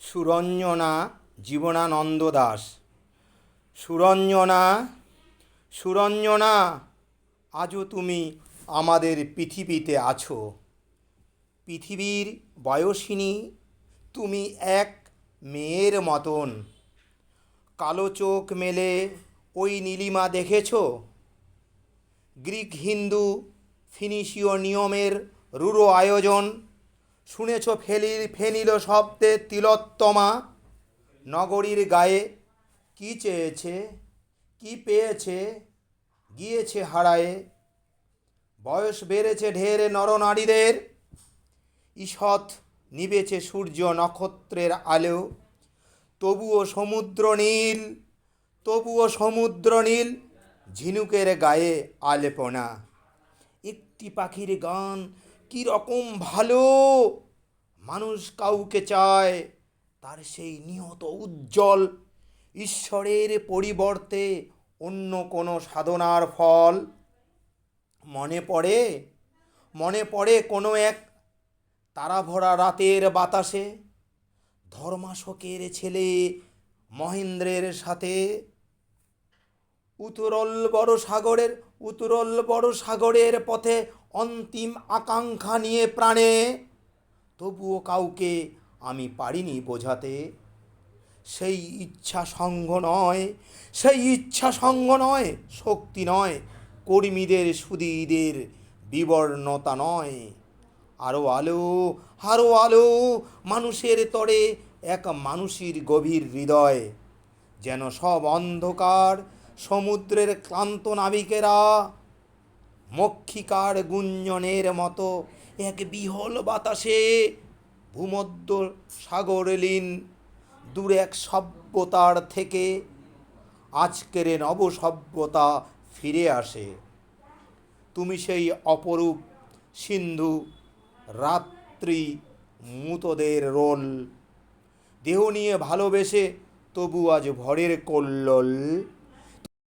সুরঞ্জনা জীবনানন্দ দাস। সুরঞ্জনা সুরঞ্জনা, আজও তুমি আমাদের পৃথিবীতে আছো। পৃথিবীর বয়সিনী, তুমি এক মেয়ের মতন। কালো চোখ মেলে ওই নীলিমা দেখেছ? গ্রিক হিন্দু ফিনিশীয় নিয়মের রূঢ় আয়োজন শুনেছ ফেলির ফেনিল শব্দে তিলোত্তমা? নগরীর গায়ে কি চেয়েছে? কি পেয়েছে? গিয়েছে হারায়ে? বয়স বেড়েছে ঢের নরনারীদের ঈষৎ নিবেছে সূর্য নক্ষত্রের আলো। তবুও সমুদ্র নীল, তবুও সমুদ্র নীল, ঝিনুকের গায়ে আলেপনা। একটি পাখির গান কি রকম ভালো? মানুষ কাউকে চায়, তার সেই নিহত উজ্জ্বল ঈশ্বরের পরিবর্তে অন্য কোনো সাধনার ফল। মনে পড়ে মনে পড়ে কোনো এক তারা ভরা রাতের বাতাসে ধর্মাশোকের ছেলে মহেন্দ্রের সাথে। উতরল বড় সাগরের, উতরল বড় সাগরের পথে অন্তিম আকাঙ্ক্ষা নিয়ে প্রাণে তবুও কাউকে আমি পারিনি বোঝাতে। সেই ইচ্ছা সঙ্গ নয়, সেই ইচ্ছা সঙ্গ নয়, শক্তি নয়, কর্মীদের সুদীদের বিবর্ণতা নয়। আরও আলো আরও আলো, মানুষের তরে এক মানুষের গভীর হৃদয়। যেন সব অন্ধকার, সমুদ্রের ক্লান্ত নাবিকেরা, মক্ষিকার গুঞ্জনের মতো এক বিহল বাতাসে ভূমধ্য সাগরলীন দূর এক সভ্যতার থেকে আজকের নব সভ্যতা ফিরে আসে। তুমি সেই অপরূপ সিন্ধু, রাত্রি মুতদের রোল। দেহ নিয়ে ভালোবেসে তবু আজ ভরের কল্লোল।